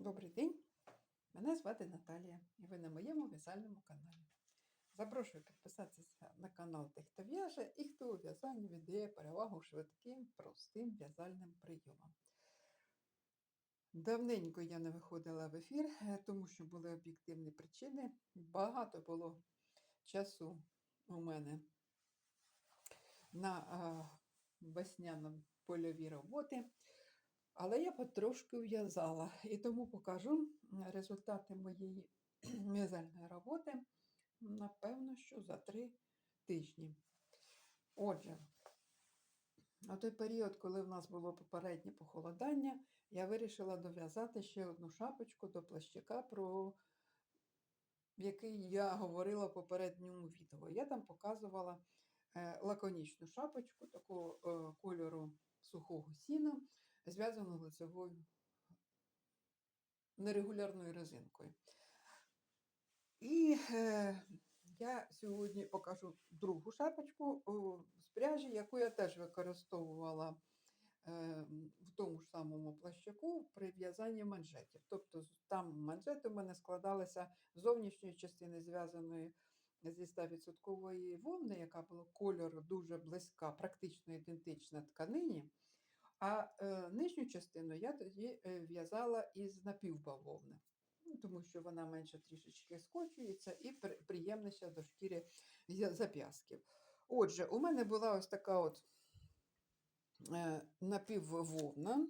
Добрий день, мене звати Наталія, і ви на моєму в'язальному каналі. Запрошую підписатися на канал тих, хто в'яже і хто у в'язанні віддає перевагу швидким, простим в'язальним прийомам. Давненько я не виходила в ефір, тому що були об'єктивні причини. Багато було часу у мене на а, весняно польові роботи. Але я потрошки в'язала і тому покажу результати моєї в'язальної роботи, напевно, що за три тижні. Отже, на той період, коли в нас було попереднє похолодання, я вирішила дов'язати ще одну шапочку до плащика, про який я говорила в попередньому відео. Я там показувала е, лаконічну шапочку такого е, кольору сухого сіна зв'язану лицевою нерегулярною резинкою. І е, я сьогодні покажу другу шапочку з пряжі, яку я теж використовувала е, в тому ж самому плащаку при в'язанні манжетів. Тобто там манжети в мене складалися з зовнішньої частини зв'язаної зі 100% вовни, яка була кольору дуже близька, практично ідентична тканині. А е, нижню частину я тоді е, в'язала із напівбавовни, ну, тому що вона менше трішечки скочується і при- приємніша до шкіри зап'ястків. Отже, у мене була ось така от е, напіввовна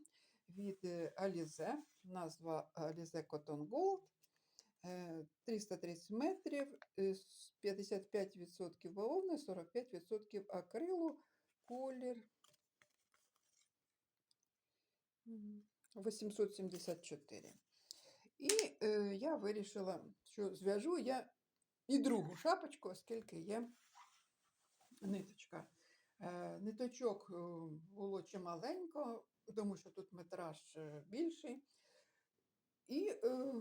від е, Alize, назва Alize Cotton Gold. е, 330 метрів, е, с- 55% бавовни, 45% акрилу, колір. 874. І е, я вирішила, що зв'яжу я і другу шапочку, оскільки є ниточка. Е, ниточок е, було чималенько, тому що тут метраж е, більший. І е,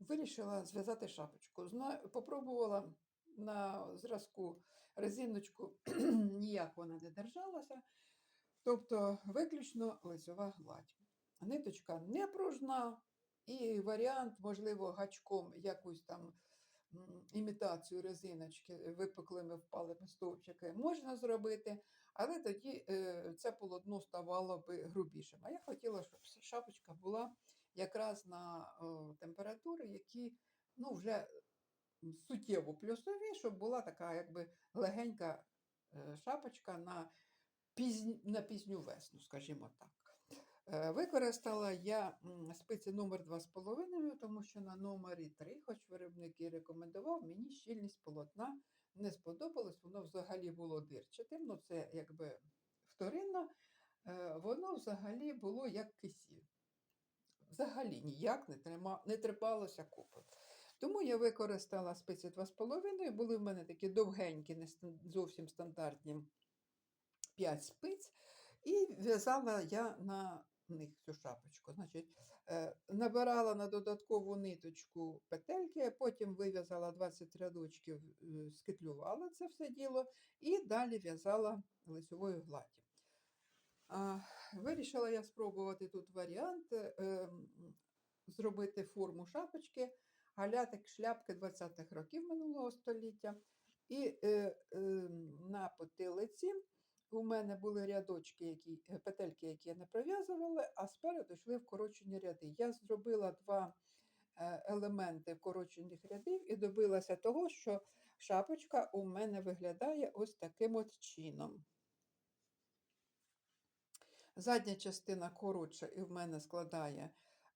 вирішила зв'язати шапочку. Зна... Попробувала на зразку резиночку, ніяк вона не держалася. Тобто виключно лицьова гладь. Ниточка не пружна, і варіант, можливо, гачком якусь там імітацію резиночки випуклими впалими стовпчики можна зробити, але тоді е, це полотно ставало би грубішим. А я хотіла, щоб шапочка була якраз на температури, які ну, вже суттєво плюсові, щоб була така якби легенька е, шапочка на пізні, на пізню весну, скажімо так. Е, Використала я спиці номер 2,5, тому що на номері 3, хоч виробник і рекомендував, мені щільність полотна не сподобалось, воно взагалі було дирчатим, ну це якби вторинно, Е, воно взагалі було як кисіль. Взагалі ніяк не, трима, не трипалося купи. Тому я використала спиці 2,5, були в мене такі довгенькі, не зовсім стандартні 5 спиць, і в'язала я на них цю шапочку. Значить, е, набирала на додаткову ниточку петельки, потім вив'язала 20 рядочків, е, скитлювала це все діло і далі в'язала лицевою гладдю. Вирішила я спробувати тут варіант е, зробити форму шапочки, галятик шляпки 20-х років минулого століття. І е, е, на потилиці у мене були рядочки, які, е, петельки, які я не пров'язувала, а спереду йшли вкорочені ряди. Я зробила два е, елементи вкорочених рядів і добилася того, що шапочка у мене виглядає ось таким от чином. Задня частина коротша і в мене складає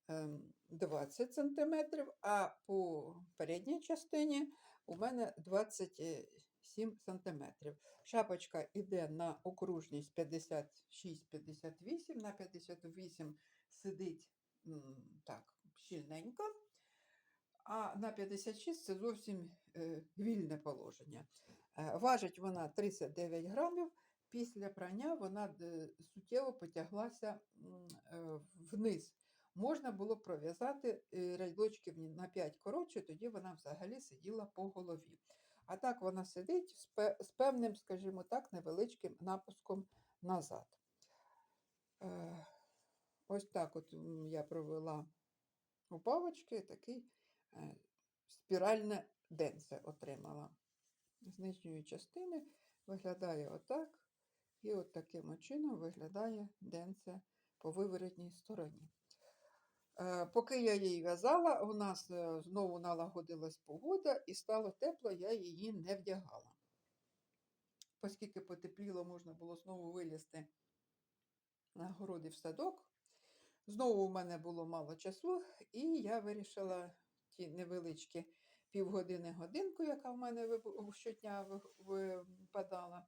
ем, 20 см, а по передній частині у мене 27 см. Шапочка йде на окружність 56-58, на 58 сидить так щільненько, а на 56 це зовсім е, вільне положення. Е, важить вона 39 грамів. Після прання вона е, суттєво потяглася вниз. Можна було пров'язати рядочків на 5 коротше, тоді вона взагалі сиділа по голові. А так вона сидить з певним, скажімо так, невеличким напуском назад. Е, ось так от я провела у павочки такий е, спіральне денце отримала. З нижньої частини виглядає отак, і от таким чином виглядає денце по виворотній стороні. Е, Поки я її в'язала, у нас е, знову налагодилась погода і стало тепло, я її не вдягала. Оскільки потепліло, можна було знову вилізти на городі в садок. Знову у мене було мало часу, і я вирішила ті невеличкі півгодини-годинку, яка в мене щодня випадала,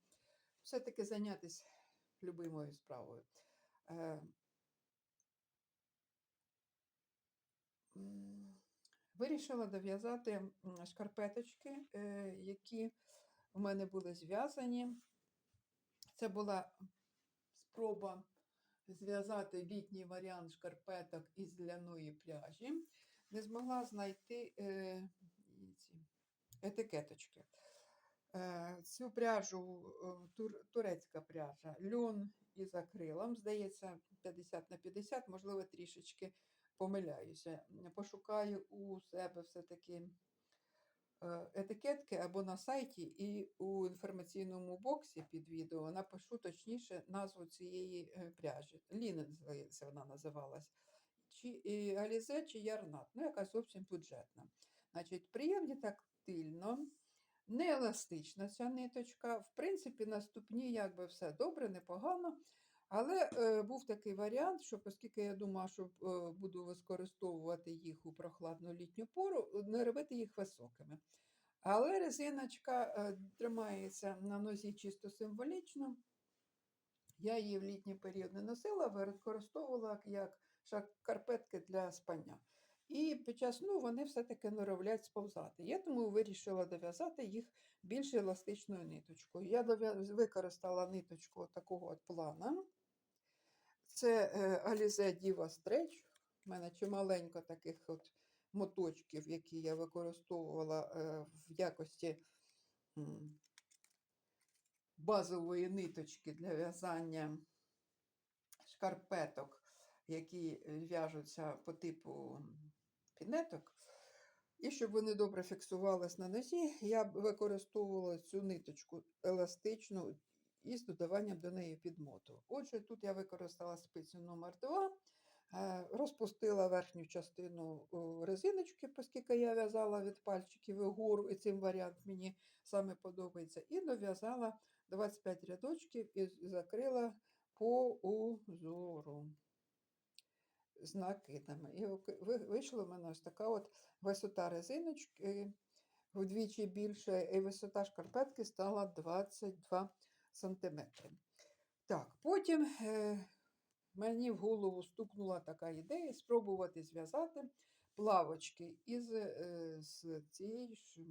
все-таки зайнятися любимою справою. Е, м, Вирішила дов'язати шкарпеточки, е, які у мене були зв'язані. Це була спроба зв'язати літній варіант шкарпеток із ляної пряжі. Не змогла знайти е, етикеточки. Е, цю пряжу, тур, турецька пряжа, льон із акрилом, здається, 50 на 50, можливо, трішечки помиляюся. Пошукаю у себе все-таки е, етикетки або на сайті, і у інформаційному боксі під відео напишу точніше назву цієї е, пряжі. Лінен, здається, вона називалась. Чи е, Алізе, чи Ярнат, ну, яка зовсім бюджетна. Значить, приємні тактильно, не еластична ця ниточка. В принципі, на ступні якби все добре, непогано. Але е, був такий варіант, що оскільки я думала, що е, буду використовувати їх у прохладну літню пору, е, не робити їх високими. Але резиночка е, тримається на нозі чисто символічно. Я її в літній період не носила, використовувала як шкарпетки для спання. І під час сну вони все-таки норовлять сповзати. Я тому вирішила дов'язати їх більш еластичною ниточкою. Я використала ниточку такого от плана. Це е, Alize Diva Stretch. У мене чималенько таких от моточків, які я використовувала е, в якості базової ниточки для в'язання шкарпеток, які е, в'яжуться по типу пінеток. І щоб вони добре фіксувались на нозі, я використовувала цю ниточку еластичну із додаванням до неї підмоту. Отже, тут я використала спицю номер 2 е, розпустила верхню частину резиночки, оскільки я в'язала від пальчиків вгору, і цим варіант мені саме подобається. І дов'язала 25 рядочків і закрила по узору з накидами. І вийшла в мене ось така от висота резиночки вдвічі більше, і висота шкарпетки стала 22 сантиметри. Так, потім е, мені в голову стукнула така ідея спробувати зв'язати плавочки із е, з цієї ж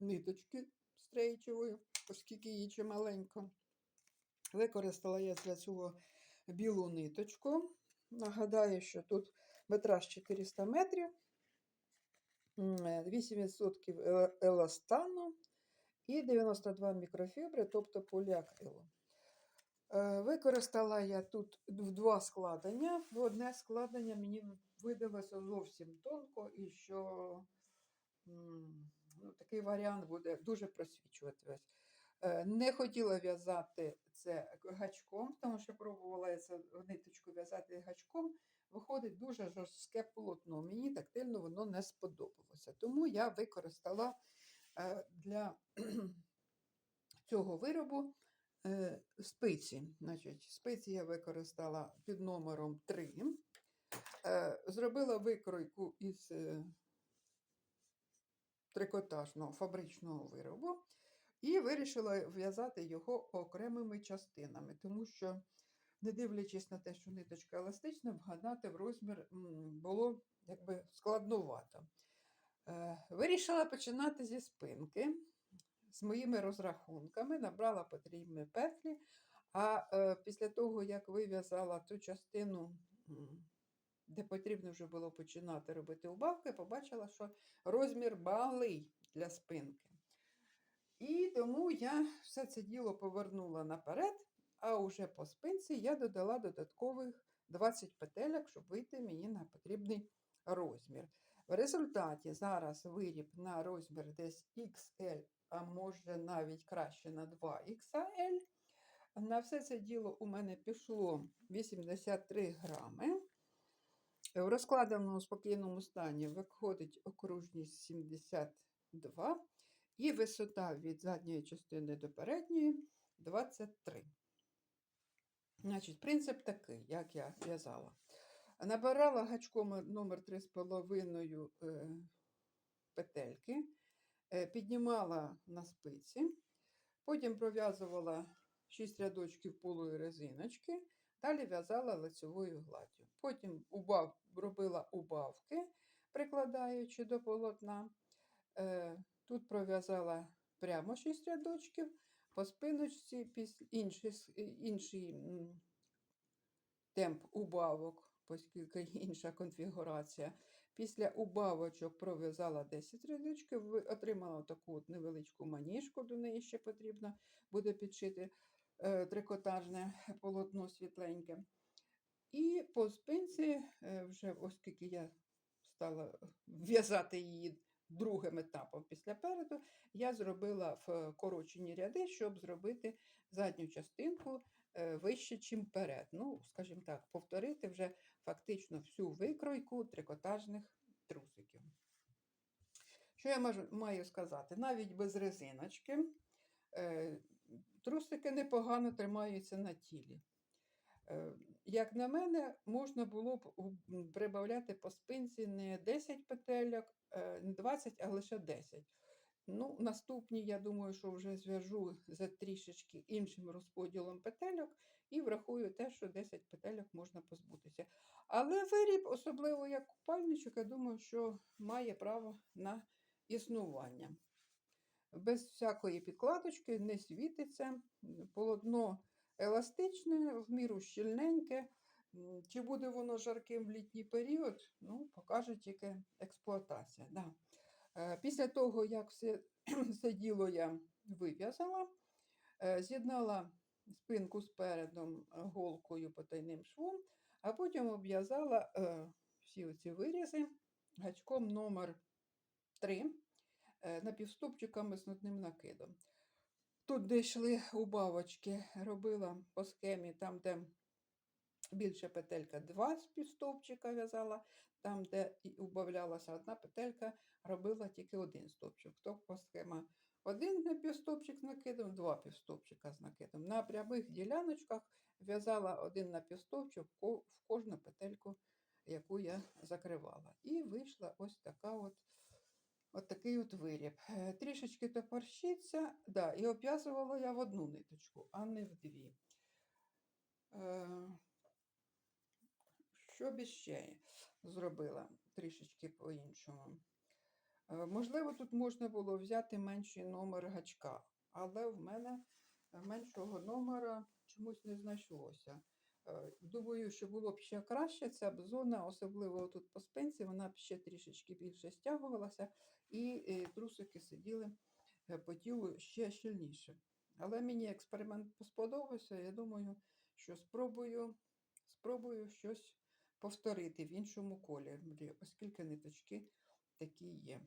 ниточки стрейчевої, оскільки її чималенько. Використала я для цього білу ниточку. Нагадаю, що тут метраж 400 метрів, м, е, 8% е- еластану і 92 мікрофібри, тобто поліакрилу. Е, Використала я тут два складення. В одне складення мені видалося зовсім тонко, і що ну, такий варіант буде дуже просвічуватись. Е, Не хотіла в'язати це гачком, тому що пробувала я це ниточку в'язати гачком. Виходить дуже жорстке полотно. Мені тактильно воно не сподобалося. Тому я використала для цього виробу е, спиці. Значить, спиці я використала під номером 3. Е, Зробила викройку із е, трикотажного фабричного виробу і вирішила в'язати його окремими частинами, тому що, не дивлячись на те, що ниточка еластична, вгадати в розмір було якби складновато. Е, Вирішила починати зі спинки з моїми розрахунками, набрала потрібні петлі, а е, після того, як вив'язала ту частину, де потрібно вже було починати робити убавки, побачила, що розмір малий для спинки. І тому я все це діло повернула наперед, а уже по спинці я додала додаткових 20 петелек, щоб вийти мені на потрібний розмір. В результаті зараз виріб на розмір десь XL, а може навіть краще на 2XL. На все це діло у мене пішло 83 грами. В розкладеному спокійному стані виходить окружність 72 і висота від задньої частини до передньої 23. Значить, принцип такий, як я в'язала. Набирала гачком номер 3,5 е, петельки, е, піднімала на спиці, потім пров'язувала 6 рядочків полої резиночки, далі в'язала лицевою гладдю. Потім убав, робила убавки, прикладаючи до полотна. Е, Тут пров'язала прямо 6 рядочків, по спиночці інший, інший темп убавок, оскільки інша конфігурація. Після убавочок пров'язала 10 рядочків, отримала таку невеличку маніжку, до неї ще потрібно буде підшити е, трикотажне полотно світленьке. І по спинці, е, вже оскільки я стала в'язати її другим етапом після переду, я зробила в корочені ряди, щоб зробити задню частинку вище, чим перед. Ну, скажімо так, повторити вже фактично всю викройку трикотажних трусиків. Що я маю сказати? Навіть без резиночки е, трусики непогано тримаються на тілі. Е, Як на мене, можна було б прибавляти по спинці не 10 петельок, е, не 20, а лише 10. Ну, наступні, я думаю, що вже зв'яжу за трішечки іншим розподілом петельок і врахую те, що 10 петельок можна позбутися. Але виріб, особливо як купальничок, я думаю, що має право на існування. Без всякої підкладочки не світиться, полотно еластичне, в міру щільненьке. Чи буде воно жарким в літній період, ну, покаже тільки експлуатація. Да. Е, Після того, як все, все діло я вив'язала, е, з'єднала спинку з передом е, голкою потайним швом, а потім обв'язала всі оці вирізи гачком номер 3 напівстопчиками з одним накидом. Тут, де йшли убавочки, робила по схемі, там, де більше петелька, два співстовпчика в'язала, там, де убавлялася одна петелька, робила тільки один стовпчик. То по схема один напівстовпчик з накидом, два півстовпчика з накидом. На прямих діляночках в'язала один напівстовпчик ко- в кожну петельку, яку я закривала. І вийшла ось така от От такий от виріб. Е, Трішечки топорщиться, да, і обв'язувала я в одну ниточку, а не в дві. Е, Що б ще зробила трішечки по-іншому? Е, Можливо, тут можна було взяти менший номер гачка, але в мене меншого номера чомусь не знайшлося. Е, Думаю, що було б ще краще, ця б зона, особливо тут по спинці, вона б ще трішечки більше стягувалася, і трусики сиділи е, по тілу ще щільніше. Але мені експеримент сподобався. Я думаю, що спробую, спробую щось повторити в іншому кольорі, оскільки ниточки такі є.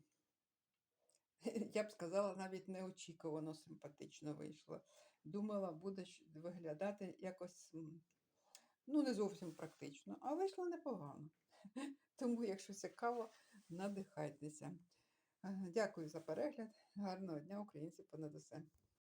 Я б сказала, навіть неочікувано симпатично вийшло. Думала, буде виглядати якось ну, не зовсім практично, а вийшло непогано. Тому, якщо цікаво, надихайтеся. Е, Дякую за перегляд. Гарного дня, українці понад усе.